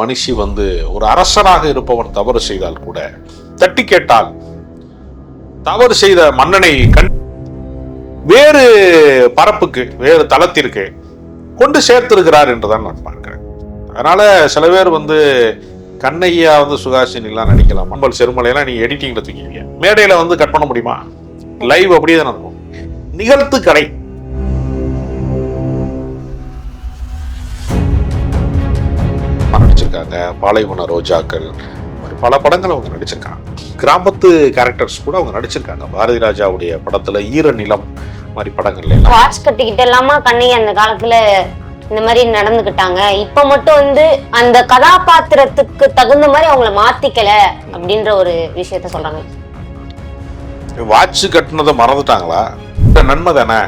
மனுஷி வந்து ஒரு அரசனாக இருப்பவன் தவறு செய்தால் கூட தட்டி கேட்டால் தவறு செய்த மன்னனை கண் வேறு பரப்புக்கு வேறு தளத்திற்கு கொண்டு சேர்த்திருக்கிறார் என்றுதான் நான் பார்க்கிறேன். அதனால சில பேர் வந்து கண்ணையா வந்து சுகாசினிலாம் நடிக்கலாம் அம்பல் செருமலையெல்லாம் நீ எடிட்டிங்ல தூக்கிடுவீங்க. மேடையில வந்து கட் பண்ண முடியுமா? லைவ் அப்படியே தான் இருக்கும். நிகழ்த்து கடை நடிச்சிருக்காங்க பாலைவன ரோஜாக்கள் மாதிரி பல படங்கள் அவங்க நடிச்சிருக்காங்க. கிராமத்து கேரக்டர்ஸ் கூட அவங்க நடிச்சிருக்காங்க. பாரதி ராஜாவுடைய படத்துல ஈர நிலம் மாதிரி படங்கள்ல எல்லாம். வாட்ச் கட்டிக்கிட்டு இல்லாம கண்ணகி அந்த காலத்துல இந்த மாதிரி நடந்துக்கிட்டாங்க. இப்ப மட்டும் வந்து அந்த கதாபாத்திரத்துக்கு தகுந்த மாதிரி அவங்கள மாத்திக்கல அப்படின்ற ஒரு விஷயத்த சொல்றாங்க. வாட்ச் கட்டினதை மறந்துட்டாங்களா? இந்த நன்மை தானே?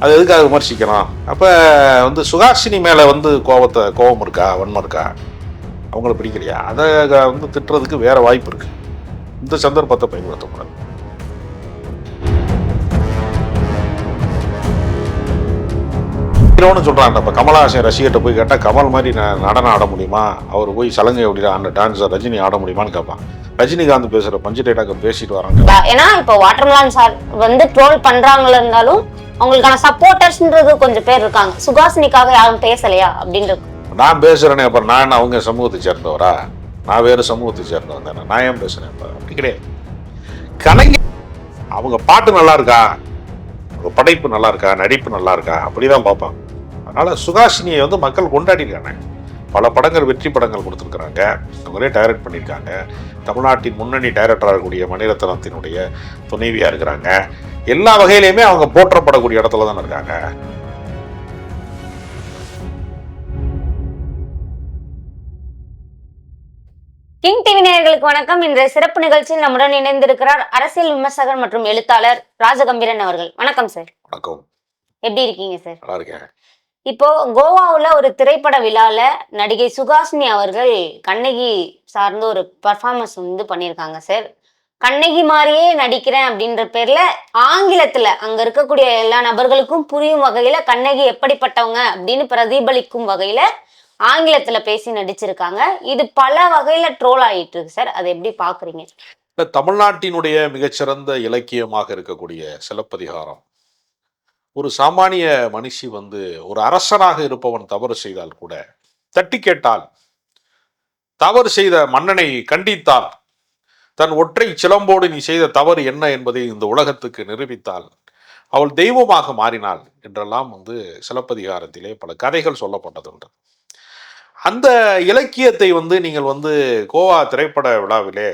அது எதுக்காக விமர்சிக்கணும் அப்ப வந்து சுகாசினி மேல வந்து கோபத்தை கோபம் இருக்கா? வன்மம் இருக்கா? அவங்கள பிடிக்கலையா? அதை வந்து திட்டுறதுக்கு வேற வாய்ப்பு இருக்கு. இந்த சந்தர்ப்பத்தை பயன்படுத்தக்கூடாது. ஹீரோன்னு சொல்கிறாங்க இப்போ கமலஹாசன் ரசிகர்கிட்ட போய் கேட்டால் கமல் மாதிரி ந- நடனம் ஆட முடியுமா? அவர் போய் சலங்கை அப்படி அந்த டான்ஸர் ரஜினி ஆட முடியுமான்னு கேட்பான் ரஜினிகாந்த் பேசுகிற பஞ்சு டேட்டாக்கு பேசிட்டு வராங்க. ஏன்னா இப்போ வாட்டர்மலான் சார் வந்து ட்ரோல் பண்ணுறாங்களா இருந்தாலும் அவங்களுக்கான சப்போர்ட்டர்ஸ்ன்றது கொஞ்சம் பேர் இருக்காங்க. சுகாசினிக்காக யாரும் பேசலையா? அப்படின்றது. நான் பேசுகிறேனே அப்புறம் நான் அவங்க சமூகத்தை சேர்ந்தவரா? நான் வேறு சமூகத்தை சேர்ந்தவன் தானே? நான் ஏன் பேசுகிறேன் இப்ப? அப்படி கிடையாது. கலைஞர் அவங்க பாட்டு நல்லா இருக்கா? அவங்க படைப்பு நல்லா இருக்கா? நடிப்பு நல்லா இருக்கா? அப்படிதான் பார்ப்பாங்க. அதனால் சுகாசினியை வந்து மக்கள் கொண்டாடிருக்காங்க. பல படங்கள் வெற்றி படங்கள் கொடுத்துருக்குறாங்க. அவங்களே டைரக்ட் பண்ணியிருக்காங்க. தமிழ்நாட்டின் முன்னணி டைரக்டராக இருக்கக்கூடிய மணிரத்னத்தினுடைய துணைவியாக இருக்கிறாங்க. எல்லா வகையிலையுமே அவங்க போற்றப்படக்கூடிய இடத்துல தானே இருக்காங்க. நேயர்களுக்கு வணக்கம். இன்றைய சிறப்பு நிகழ்ச்சியில் நம்முடன் இணைந்திருக்கிறார் அரசியல் விமர்சகர் மற்றும் எழுத்தாளர் ராஜகம்பீரன் அவர்கள். வணக்கம் சார் வணக்கம். எப்படி இருக்கீங்க சார் நல்லா இருக்கேன். இப்போ கோவாவுல ஒரு திரைப்பட விழால நடிகை சுகாசினி அவர்கள் கண்ணகி சார்ந்த ஒரு பர்ஃபார்மன்ஸ் வந்து பண்ணியிருக்காங்க சார் கண்ணகி மாதிரியே நடிக்கிறேன் அப்படின்ற பேர்ல ஆங்கிலத்துல அங்க இருக்கக்கூடிய எல்லா நபர்களுக்கும் புரியும் வகையில கண்ணகி எப்படிப்பட்டவங்க அப்படின்னு பிரதிபலிக்கும் வகையில ஆங்கிலத்துல பேசி நடிச்சிருக்காங்க. இது பல வகையில ட்ரோல் ஆயிட்டு இருக்கு சார் அதை எப்படி பாக்குறீங்க? இந்த தமிழ்நாட்டினுடைய மிகச்சிறந்த இலக்கியமாக இருக்கக்கூடிய சிலப்பதிகாரம். ஒரு சாமானிய மனுஷி வந்து ஒரு அரசனாக இருப்பவன் தவறு செய்தால் கூட தட்டி கேட்டால் தவறு செய்த மன்னனை கண்டித்தால் தன் ஒற்றை சிலம்போடு நீ செய்த தவறு என்ன என்பதை இந்த உலகத்துக்கு நிரூபித்தால் அவள் தெய்வமாக மாறினாள் என்றெல்லாம் வந்து சிலப்பதிகாரத்திலே பல கதைகள் சொல்லப்பட்டதுண்டு. அந்த இலக்கியத்தை வந்து நீங்கள் வந்து கோவா திரைப்பட விழாவிலே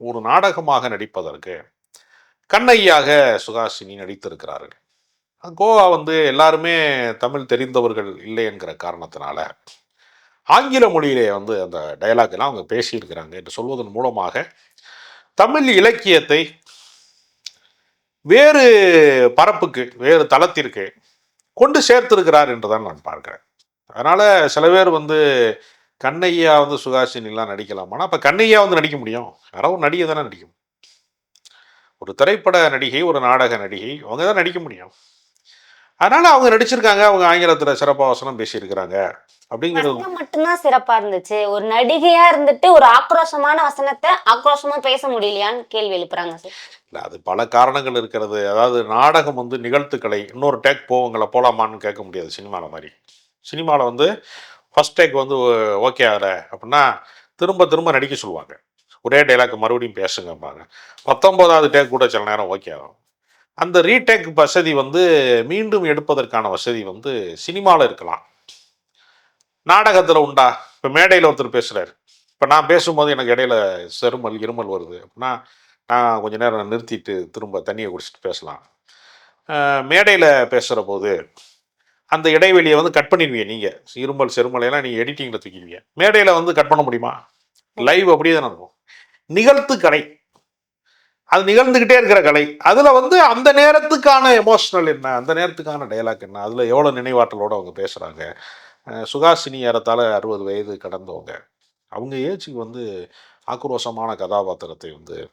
ஒரு நாடகமாக நடிப்பதற்கு கண்ணையாக சுகாசினி நடித்திருக்கிறார்கள். கோவா வந்து எல்லாருமே தமிழ் தெரிந்தவர்கள் இல்லை என்கிற காரணத்தினால ஆங்கில மொழியிலே வந்து அந்த டயலாக் அவங்க பேசியிருக்கிறாங்க என்று சொல்வதன் மூலமாக தமிழ் இலக்கியத்தை வேறு பரப்புக்கு வேறு தளத்திற்கு கொண்டு சேர்த்திருக்கிறார் என்றுதான் நான் பார்க்கிறேன். அதனால சில பேர் வந்து கண்ணையா வந்து சுகாசினிலாம் நடிக்கலாமானா அப்ப கண்ணையா வந்து நடிக்க முடியும். யாரோ ஒரு நடிகை தானே நடிக்கும். ஒரு திரைப்பட நடிகை ஒரு நாடக நடிகை அவங்க தான் நடிக்க முடியும். அதனால அவங்க நடிச்சிருக்காங்க. அவங்க ஆங்கிலத்துல சிறப்பா வசனம் பேசியிருக்கிறாங்க. அப்படிங்கிறது மட்டும்தான் சிறப்பா இருந்துச்சு. ஒரு நடிகையா இருந்துட்டு ஒரு ஆக்ரோஷமான வசனத்தை ஆக்ரோஷமா பேச முடியலையான்னு கேள்வி எழுப்புறாங்க இல்லை அது பல காரணங்கள் இருக்கிறது. அதாவது நாடகம் வந்து நிகழ்த்துக்கலை இன்னொரு டேக் போவங்களை போலாமான்னு கேட்க முடியாது சினிமாவில் மாதிரி. சினிமாவில் வந்து ஃபர்ஸ்ட் டேக் வந்து ஓகே ஆகலை அப்படின்னா திரும்ப திரும்ப நடிக்க சொல்லுவாங்க. ஒரே டைலாக் மறுபடியும் பேசுங்கம்பாங்க. பத்தொம்போதாவது டேக் கூட சில நேரம் ஓகே ஆகும். அந்த ரீடேக் வசதி வந்து மீண்டும் எடுப்பதற்கான வசதி வந்து சினிமாவில் இருக்கலாம். நாடகத்தில் உண்டா? இப்போ மேடையில் ஒருத்தர் பேசுகிறார் இப்போ நான் பேசும்போது எனக்கு இடையில செருமல் இருமல் வருது அப்படின்னா நான் கொஞ்ச நேரம் நிறுத்திட்டு திரும்ப தண்ணியை குடிச்சிட்டு பேசலாம். மேடையில் பேசுகிற போது அந்த இடைவெளியை வந்து கட் பண்ணிடுவீங்க நீங்கள் இருமல் செருமலையெல்லாம் நீங்கள் எடிட்டிங்கில் தூக்கிடுவீங்க. மேடையில் வந்து கட் பண்ண முடியுமா? லைவ் அப்படியே தானே இருக்கும். நிகழ்த்து கலை. அது நிகழ்ந்துக்கிட்டே இருக்கிற கலை. அதில் வந்து அந்த நேரத்துக்கான எமோஷனல் என்ன? அந்த நேரத்துக்கான டயலாக் என்ன? அதில் எவ்வளோ நினைவாற்றலோடு அவங்க பேசுகிறாங்க சுகாசினி ஏறத்தாழ அறுபது வயது கடந்தவங்க. அவங்க ஏஜுக்கு வந்து ஆக்ரோஷமான கதாபாத்திரத்தை வந்து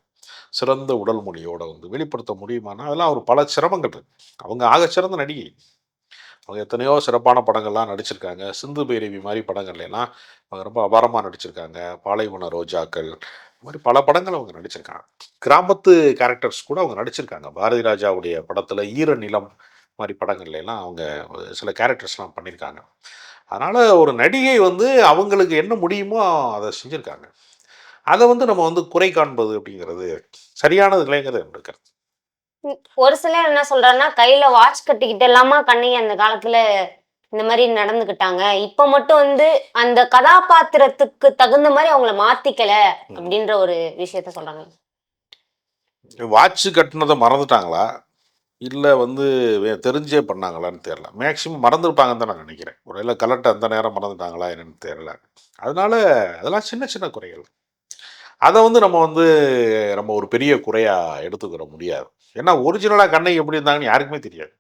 சிறந்த உடல் மொழியோட வந்து வெளிப்படுத்த முடியுமானா? அதெல்லாம் ஒரு பல சிரமங்கள் இருக்கு. அவங்க ஆகச்சிறந்த நடிகை. அவங்க எத்தனையோ சிறப்பான படங்கள்லாம் நடிச்சிருக்காங்க. சிந்து பைரவி மாதிரி படங்கள்லாம் அவங்க ரொம்ப அபாரமாக நடிச்சிருக்காங்க. பாலைவன ரோஜாக்கள் இந்த மாதிரி பல படங்கள் அவங்க நடிச்சிருக்காங்க. கிராமத்து கேரக்டர்ஸ் கூட அவங்க நடிச்சிருக்காங்க. பாரதி ராஜாவுடைய படத்தில் ஈர நிலம் மாதிரி படங்கள்லாம் அவங்க சில கேரக்டர்ஸ்லாம் பண்ணியிருக்காங்க அதனால் ஒரு நடிகை வந்து அவங்களுக்கு என்ன முடியுமோ அதை செஞ்சுருக்காங்க. அதை வந்து நம்ம வந்து குறை காண்பது அப்படிங்கிறது சரியானது இல்லைங்கிறது இருக்கிறது கருத்து. ஒரு சிலர் என்ன சொல்றாங்கன்னா கையில வாட்ச் கட்டிக்கிட்டு எல்லாமா கண்ணையை அந்த காலத்துல இந்த மாதிரி நடந்துக்கிட்டாங்க. இப்ப மட்டும் வந்து அந்த கதாபாத்திரத்துக்கு தகுந்த மாதிரி அவங்கள மாத்திக்கல அப்படின்ற ஒரு விஷயத்த சொல்றாங்க. வாட்ச் கட்டினதை மறந்துட்டாங்களா? இல்லை வந்து வே- தெரிஞ்சே பண்ணாங்களான்னு தெரில மேக்ஸிமம் மறந்துருப்பாங்கன்னு தான் நான் நினைக்கிறேன். ஒருவேளை கலெக்டர் அந்த நேரம் மறந்துட்டாங்களா என்னன்னு தெரில அதனால அதெல்லாம் சின்ன சின்ன குறைகள். அதை வந்து நம்ம வந்து நம்ம ஒரு பெரிய குறையாக எடுத்துக்கிற முடியாது. ஏன்னா ஒரிஜினலாக கண்ணை எப்படி இருந்தாங்கன்னு யாருக்குமே தெரியாது.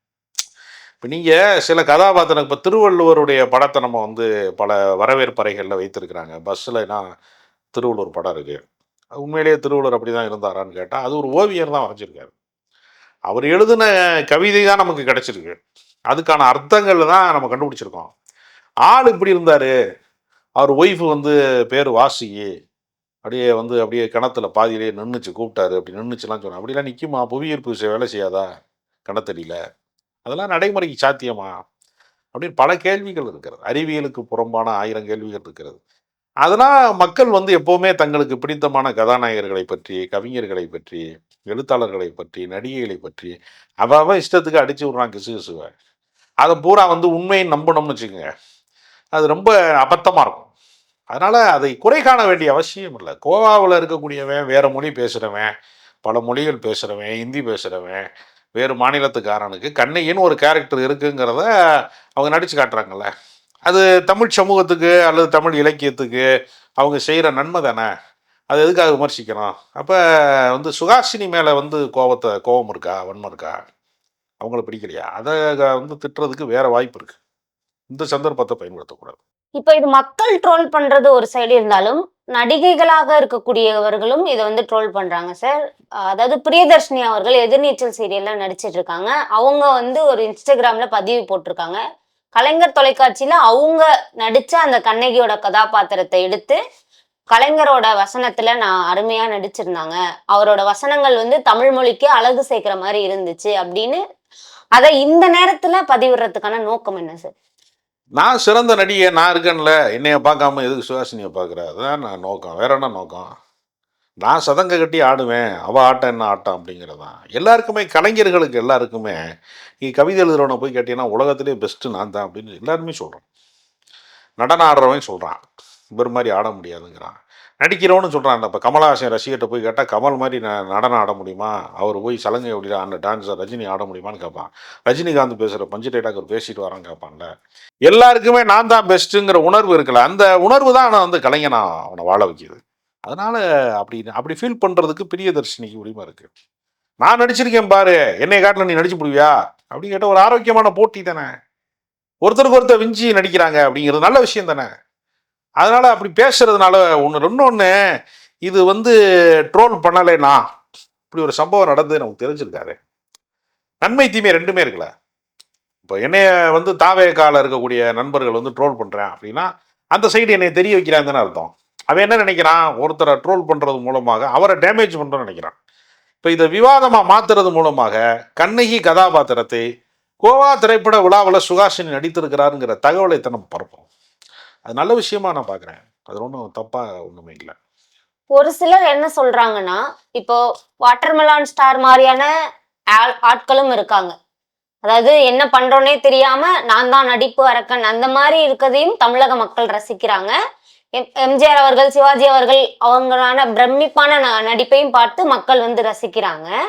இப்போ நீங்கள் சில கதாபாத்திரம் இப்போ திருவள்ளுவருடைய படத்தை நம்ம வந்து பல வரவேற்பறைகளில் வைத்திருக்கிறாங்க. பஸ்ஸில்னா திருவள்ளுவர் படம் இருக்குது உண்மையிலேயே திருவள்ளுவர் அப்படி தான் இருந்தாரான்னு கேட்டால் அது ஒரு ஓவியர் தான் வரைஞ்சிருக்காரு. அவர் எழுதின கவிதை தான் நமக்கு கிடைச்சிருக்கு. அதுக்கான அர்த்தங்கள் தான் நம்ம கண்டுபிடிச்சிருக்கோம். ஆள் இப்படி இருந்தார். அவர் ஒய்ஃபு வந்து பேர் வாசிகி. அப்படியே வந்து அப்படியே கிணத்துல பாதியிலே நின்றுச்சு கூப்பிட்டாரு. அப்படி நின்றுச்சுலாம் சொன்னேன் அப்படிலாம் நிற்குமா புவியீர்ப்பு விசை வேலை செய்யாதா? கிணத்தடியில்? அதெல்லாம் நடைமுறைக்கு சாத்தியமா? அப்படின்னு பல கேள்விகள் இருக்கிறது. அறிவியலுக்கு புறம்பான ஆயிரம் கேள்விகள் இருக்கிறது. அதெல்லாம் மக்கள் வந்து எப்போவுமே தங்களுக்கு பிடித்தமான கதாநாயகர்களை பற்றி கவிஞர்களை பற்றி எழுத்தாளர்களை பற்றி நடிகைகளை பற்றி அவ அவன் இஷ்டத்துக்கு அடித்து விட்றான் கிசு கிசுவை. அதை பூரா வந்து உண்மையை நம்பணும்னு வச்சுக்கோங்க. அது ரொம்ப அபத்தமாக இருக்கும். அதனால் அதை குறை காண வேண்டிய அவசியம் இல்லை. கோவாவில் இருக்கக்கூடியவன் வேறு மொழி பேசுகிறவன் பல மொழிகள் பேசுகிறவன் ஹிந்தி பேசுகிறவன் வேறு மாநிலத்துக்காரனுக்கு கண்ணையின்னு ஒரு கேரக்டர் இருக்குங்கிறத அவங்க நடித்து காட்டுறாங்கல்ல. அது தமிழ் சமூகத்துக்கு அல்லது தமிழ் இலக்கியத்துக்கு அவங்க செய்கிற நன்மை தானே? அது எதுக்காக விமர்சிக்கணும் அப்போ வந்து சுகாசினி மேலே வந்து கோபத்தை கோபம் இருக்கா? வன்மம் இருக்கா? அவங்கள பிடிக்கலையா? அதை வந்து திட்டுறதுக்கு வேறு வாய்ப்பு இருக்குது இந்த சந்தர்ப்பத்தை பயன்படுத்தக்கூடாது. இப்போ இது மக்கள் ட்ரோல் பண்றது ஒரு சைடு இருந்தாலும் நடிகைகளாக இருக்கக்கூடியவர்களும் இதை வந்து ட்ரோல் பண்றாங்க சார் அதாவது பிரியதர்ஷினி அவர்கள் எதிர்நீச்சல் சீரியல்ல நடிச்சிட்டு இருக்காங்க அவங்க வந்து ஒரு இன்ஸ்டாகிராம்ல பதிவு போட்டிருக்காங்க. கலைஞர் தொலைக்காட்சியில அவங்க நடிச்ச அந்த கண்ணகியோட கதாபாத்திரத்தை எடுத்து கலைஞரோட வசனத்துல நான் அருமையா நடிச்சிருந்தாங்க. அவரோட வசனங்கள் வந்து தமிழ் மொழிக்கு அழகு சேர்க்கிற மாதிரி இருந்துச்சு அப்படின்னு. அதை இந்த நேரத்துல பதிவிடுறதுக்கான நோக்கம் என்ன சார் நான் சிறந்த நடிகை நான் இருக்கேன்ல. என்னைய பார்க்காம எதுக்கு சுஹாசினியை பார்க்குற? அதுதான் நான் நோக்கம். வேற என்ன நோக்கம்? நான் சதங்க கட்டி ஆடுவேன். அவள் ஆட்டம் என்ன ஆட்டம் அப்படிங்கிறது தான் எல்லாருக்குமே கலைஞர்களுக்கு எல்லாருக்குமே நீ கவிதை எழுதுறவனை போய் கேட்டீங்கன்னா உலகத்திலே பெஸ்ட்டு நான் தான் அப்படின்னு எல்லாருமே சொல்கிறோம் நடனம் ஆடுறவன் சொல்கிறான் இவர் மாதிரி ஆட முடியாதுங்கிறான். நடிக்கிறவனு சொல்கிறான் இப்போ கமலஹாசன் ரசிகர்கிட்ட போய் கேட்டால் கமல் மாதிரி நான் நடனம் ஆட முடியுமா? அவர் போய் சலங்கை எப்படி அந்த டான்ஸர் ரஜினி ஆட முடியுமான்னு கேட்பான் ரஜினிகாந்த் பேசுகிற பஞ்சு டைலாக் பேசிட்டு வரான்னு கேட்பான்ல எல்லாருக்குமே நான் தான் பெஸ்ட்டுங்கிற உணர்வு இருக்குல்ல அந்த உணர்வு தான் நான் வந்து கலைஞனா அவனை வாழ வைக்கிது. அதனால் அப்படி அப்படி ஃபீல் பண்ணுறதுக்கு பிரியதர்ஷினிக்கு உரிமை இருக்குது நான் நடிச்சிருக்கேன் பாரு என்னை காட்டில் நீ நடிச்சு முடிவியா அப்படின்னு கேட்டால் ஒரு ஆரோக்கியமான போட்டி தானே. ஒருத்தருக்கு ஒருத்தர் விஞ்சி நடிக்கிறாங்க அப்படிங்கிறது நல்ல விஷயம் தானே. அதனால் அப்படி பேசுறதுனால ஒன்று இன்னொன்று இது வந்து ட்ரோல் பண்ணலைனா இப்படி ஒரு சம்பவம் நடந்து நமக்கு தெரிஞ்சிருக்காரு நன்மை தீமை ரெண்டுமே இருக்குல்ல. இப்போ என்னைய வந்து தாவே இருக்கக்கூடிய நண்பர்கள் வந்து ட்ரோல் பண்ணுறேன் அப்படின்னா அந்த சைடு என்னை தெரிய வைக்கிறாங்கன்னு அர்த்தம். அவன் என்ன நினைக்கிறான்? ஒருத்தரை ட்ரோல் பண்ணுறது மூலமாக அவரை டேமேஜ் பண்ணுறோன்னு நினைக்கிறான். இப்போ இதை விவாதமாக மாற்றுறது மூலமாக கண்ணகி கதாபாத்திரத்தை கோவா திரைப்பட விழாவில் சுகாசினி நடித்திருக்கிறாருங்கிற தகவலை தான் நம்ம பரப்போம் அது நல்ல விஷயமா நான் பார்க்குறேன் அது ஒன்றும் தப்பாக ஒன்றுமே இல்லை. ஒரு சிலர் என்ன சொல்றாங்கன்னா இப்போ வாட்டர்மெலான் ஸ்டார் மாதிரியான ஆட்களும் இருக்காங்க. அதாவது என்ன பண்றோன்னே தெரியாம நான் தான் நடிப்பு அரக்கன் அந்த மாதிரி இருக்கதையும் தமிழக மக்கள் ரசிக்கிறாங்க. எம்- எம்ஜிஆர் அவர்கள் சிவாஜி அவர்கள் அவங்களான பிரமிப்பான ந- நடிப்பையும் பார்த்து மக்கள் வந்து ரசிக்கிறாங்க.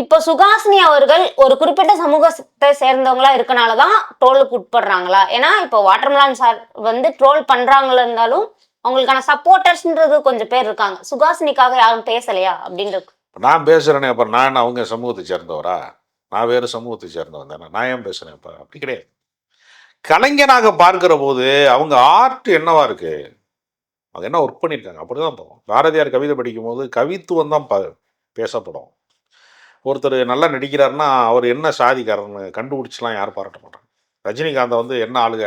இப்போ சுகாசினி அவர்கள் ஒரு குறிப்பிட்ட சமூகத்தை சேர்ந்தவங்களா இருக்கனால தான் ட்ரோலுக்கு உட்படுறாங்களா? ஏன்னா இப்போ வாட்டர்மலான் சார் வந்து ட்ரோல் பண்றாங்களா இருந்தாலும் அவங்களுக்கான சப்போர்ட்டர்ஸ்ன்றது கொஞ்சம் பேர் இருக்காங்க. சுகாசினிக்காக யாரும் பேசலையா? அப்படின்னு நான் பேசுகிறேனே அப்புறம் நான் அவங்க சமூகத்தை சேர்ந்தவரா? நான் வேறு சமூகத்தை சேர்ந்தவன் தானே? நான் ஏன் பேசுகிறேன் இப்போ? அப்படி கிடையாது. கலைஞனாக பார்க்கிற போது அவங்க ஆர்ட் என்னவா இருக்கு? அவங்க என்ன ஒர்க் பண்ணியிருக்காங்க அப்படி தான் போகும். பாரதியார் கவிதை படிக்கும் போது கவித்துவம் தான் ப பேசப்படும். ஒருத்தர் நல்லா நடிக்கிறாருன்னா அவர் என்ன சாதிக்காரன்னு கண்டுபிடிச்சலாம் யாரும் பாராட்ட மாட்டாங்க. ரஜினிகாந்தை வந்து என்ன ஆளுக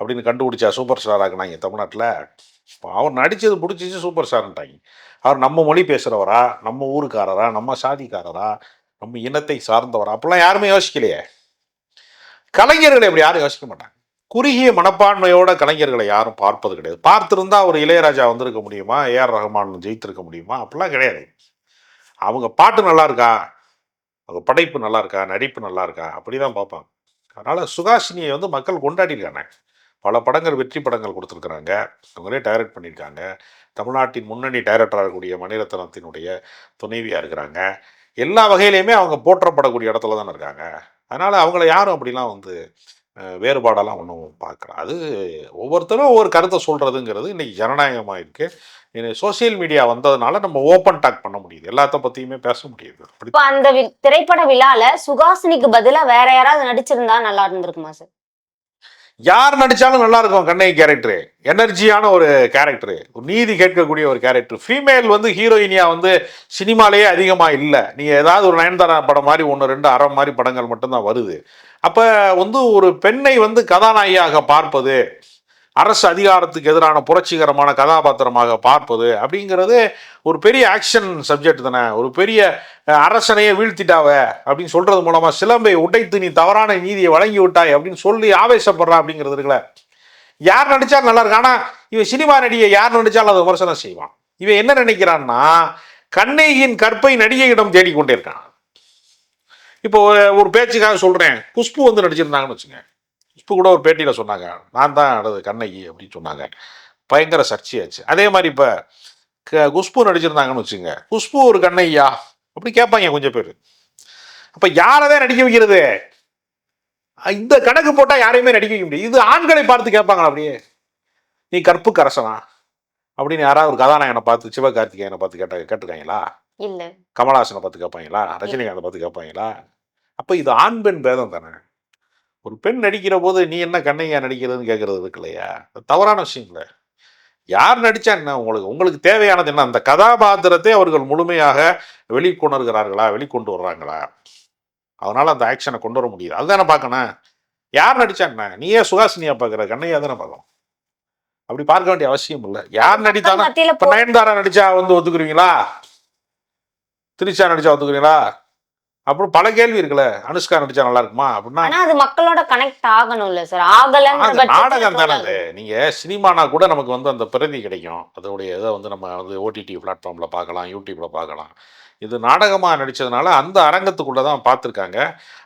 அப்படின்னு கண்டுபிடிச்சா சூப்பர் ஸ்டார் ஆக்குனாங்க தமிழ்நாட்டில் அவர் நடித்தது பிடிச்சிச்சு சூப்பர் ஸ்டார்ன்ட்டாங்க. அவர் நம்ம மொழி பேசுகிறவரா நம்ம ஊருக்காரரா? நம்ம சாதிக்காரரா? நம்ம இனத்தை சார்ந்தவரா? அப்படிலாம் யாருமே யோசிக்கலையே. கலைஞர்களை இப்படி யாரும் யோசிக்க மாட்டாங்க. குறுகிய மனப்பான்மையோட கலைஞர்களை யாரும் பார்ப்பது கிடையாது. பார்த்துருந்தா அவர் இளையராஜா வந்திருக்க முடியுமா? ஏஆர் ரஹ்மான் ஜெயித்திருக்க முடியுமா? அப்படிலாம் கிடையாது. அவங்க பாட்டு நல்லா இருக்கா? அவங்க படைப்பு நல்லா இருக்கா நடிப்பு நல்லா இருக்கா அப்படி தான் பார்ப்பாங்க. அதனால் சுகாஷினியை வந்து மக்கள் கொண்டாடிருக்காங்க. பல படங்கள் வெற்றி படங்கள் கொடுத்துருக்குறாங்க. அவங்களே டைரக்ட் பண்ணியிருக்காங்க. தமிழ்நாட்டின் முன்னணி டைரக்டராக இருக்கக்கூடிய மணிரத்னத்தினுடைய துணைவியாக இருக்கிறாங்க. எல்லா வகையிலையுமே அவங்க போற்றப்படக்கூடிய இடத்துல தானே இருக்காங்க. அதனால் அவங்கள யாரும் அப்படிலாம் வந்து வேறுபாடெல்லாம் ஒன்றும் பார்க்கலாம் அது ஒவ்வொருத்தரும் ஒவ்வொரு கருத்தை சொல்கிறதுங்கிறது இன்றைக்கி ஜனநாயகமாக இருக்குது சோஷியல் மீடியா வந்ததுனால நம்ம ஓப்பன் டாக் பண்ண முடியுது. எல்லாத்த பற்றியுமே பேச முடியுது. அப்படி அந்த வி- திரைப்பட விழால சுகாசினிக்கு பதிலாக வேற யாராவது நடிச்சிருந்தா நல்லா இருந்திருக்குமா சார்? யார் நடிச்சாலும் நல்லா இருக்கும் கண்ணகி கேரக்டரு. எனர்ஜியான ஒரு கேரக்டரு. ஒரு நீதி கேட்கக்கூடிய ஒரு கேரக்டர். ஃபீமேல் வந்து ஹீரோயினியாக வந்து சினிமாலேயே அதிகமாக இல்லை. நீங்கள் ஏதாவது ஒரு நயன்தாரா படம் மாதிரி ஒன்று ரெண்டு அரை மாதிரி படங்கள் மட்டும்தான் வருது. அப்போ வந்து ஒரு பெண்ணை வந்து கதாநாயகியாக பார்ப்பது அரசு அதிகாரத்துக்கு எதிரான புரட்சிகரமான கதாபாத்திரமாக பார்ப்பது அப்படிங்கிறது ஒரு பெரிய ஆக்ஷன் சப்ஜெக்ட் தானே. ஒரு பெரிய அரசனையே வீழ்த்திட்டாவ அப்படின்னு சொல்றது மூலமா சிலம்பை உடைத்து நீ தவறான நீதியை வழங்கி விட்டாய் அப்படின்னு சொல்லி ஆவேசப்படுறா அப்படிங்கிறது இருக்குல்ல. யார் நடிச்சா நல்லா இருக்கு. ஆனா இவன் சினிமா நடிகை யார் நடிச்சாலும் அதை விமர்சனம் செய்வான். இவன் என்ன நினைக்கிறான்னா கண்ணகியின் கற்பை நடிகையிடம் தேடிக்கொண்டே இருக்கான். இப்போ ஒரு- ஒரு பேச்சுக்காக சொல்றேன். குஷ்பு வந்து நடிச்சிருந்தாங்கன்னு வச்சுங்க குஷ்பு கூட ஒரு பேட்டியில் சொன்னாங்க நான் தான் அது கண்ணகி அப்படின்னு சொன்னாங்க. பயங்கர சர்ச்சையாச்சு. அதே மாதிரி இப்போ க- குஷ்பு நடிச்சிருந்தாங்கன்னு வச்சுங்க. குஷ்பு ஒரு கண்ணகியா? அப்படி கேட்பாங்க கொஞ்சம் பேர். அப்போ யாரதான் நடிக்க வைக்கிறது? இந்த கணக்கு போட்டால் யாரையுமே நடிக்க வைக்க முடியும் இது ஆண்களை பார்த்து கேட்பாங்களா அப்படியே? நீ கற்பு கரசனா அப்படின்னு யாராவது ஒரு கதாநாயகனை பார்த்து சிவகார்த்திகேயனை பார்த்து கேட்ட கேட்டிருக்காங்களா? இல்ல. கமலஹாசனை பார்த்து கேட்பாங்களா? ரஜினிகாந்தை பார்த்து கேட்பாங்களா? அப்போ இது ஆண் பெண் பேதம் தானே? ஒரு பெண் நடிக்கிற போது நீ என்ன கண்ணையா நடிக்கிறதுன்னு கேட்கறது இருக்கு இல்லையா? தவறான விஷயம் இல்லை யார் நடிச்சா என்ன உங்களுக்கு? உங்களுக்கு தேவையானது என்ன? அந்த கதாபாத்திரத்தை அவர்கள் முழுமையாக வெளிக்கொணர்கிறார்களா? வெளிக்கொண்டு வர்றாங்களா? அதனால அந்த ஆக்ஷனை கொண்டு வர முடியுது? அதுதானே பார்க்கணும். யார் நடிச்சா என்ன? நீயே சுகாசினியா பார்க்குற கண்ணையா தானே பார்க்கணும். அப்படி பார்க்க வேண்டிய அவசியம் இல்லை. யார் நடித்தாலும் இப்ப நயன்தாரா நடிச்சா வந்து ஒத்துக்குறீங்களா? திரிஷா நடிச்சா ஒத்துக்குறீங்களா? அப்புறம் பல கேள்வி இருக்குல்ல. அனுஷ்கா நடிச்சா நல்லா இருக்குமா? அப்படின்னா ஆனா அது மக்களோட கனெக்ட் ஆகணும்ல சார் ஆகலன்ற அது பட்சத்துல நாடகம் தானே. அது. நீங்க சினிமானா கூட நமக்கு வந்து அந்த பிரதி கிடைக்கும். அதோடைய இதை வந்து நம்ம வந்து ஓடிடி பிளாட்ஃபார்ம்ல பார்க்கலாம் யூடியூப்ல பார்க்கலாம். இது நாடகமா நடிச்சதுனால அந்த அரங்கத்துக்குள்ள தான் பார்த்துருக்காங்க.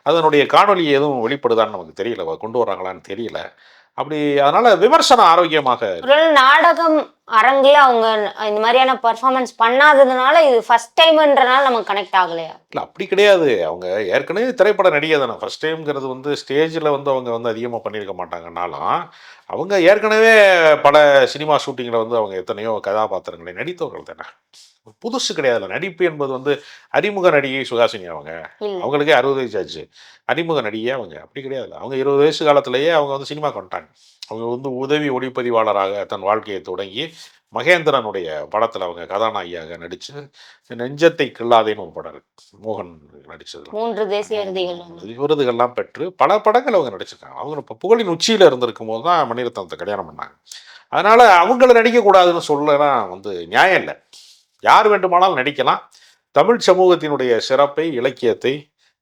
அதனுடைய காணொலி எதுவும் வெளிப்படுதான்னு நமக்கு தெரியல. கொண்டு வராங்களான்னு தெரியல. அப்படி அதனால விமர்சனம் ஆரோக்கியமாக நாடகம் அரங்குல அவங்க இந்த மாதிரியான பர்ஃபார்மன்ஸ் பண்ணாததுனால இது ஃபர்ஸ்ட் டைம்ன்றனால நமக்கு கனெக்ட் ஆகலையா? இல்லை அப்படி கிடையாது. அவங்க ஏற்கனவே திரைப்பட நடிகை தானே. ஃபஸ்ட் டைம்ங்கிறது வந்து ஸ்டேஜில் வந்து அவங்க வந்து அதிகமாக பண்ணியிருக்க மாட்டாங்கன்னாலும் அவங்க ஏற்கனவே பல சினிமா ஷூட்டிங்கில் வந்து அவங்க எத்தனையோ கதாபாத்திரங்களை நடித்தவர்கள் தானே. புதுசு கிடையாதுல்ல. நடிப்பு என்பது வந்து அறிமுக நடிகை சுகாசினி அவங்க. அவங்களுக்கே அறுபது வயசு ஆச்சு. அறிமுக நடிகையே அவங்க. அப்படி கிடையாது அவங்க இருபது வயசு காலத்திலேயே அவங்க வந்து சினிமா கொண்டாங்க அவங்க வந்து உதவி ஒளிப்பதிவாளராக தன் வாழ்க்கையை தொடங்கி மகேந்திரனுடைய படத்தில் அவங்க கதாநாயகியாக நடித்து நெஞ்சத்தை கிள்ளாதேன்னு ஒரு படம் இருக்கு. மோகன் நடிச்சதுல. மூன்று தேசிய. விருதுகள்லாம் பெற்று பல படங்கள் அவங்க நடிச்சிருக்காங்க. அவங்க இப்போ புகழின் உச்சியில் இருந்திருக்கும் போது தான் மணிரத்னத்தை கல்யாணம் பண்ணாங்க. அதனால அவங்கள நடிக்கக்கூடாதுன்னு சொல்லலாம் வந்து நியாயம் இல்லை. யார் வேண்டுமானாலும் நடிக்கலாம். தமிழ் சமூகத்தினுடைய சிறப்பை இலக்கியத்தை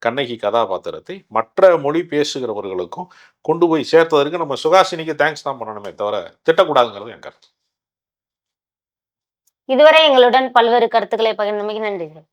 கண்ணகி கதாபாத்திரத்தை மற்ற மொழி பேசுகிறவர்களுக்கும் கொண்டு போய் சேர்த்ததற்கு நம்ம சுகாசினிக்கு தேங்க்ஸ் தான் பண்ணணுமே தவிர திட்டக்கூடாதுங்கிறது என் கருத்து. இதுவரை எங்களுடன் பல்வேறு கருத்துக்களை பகிர்ந்தமைக்கு நன்றிகள்.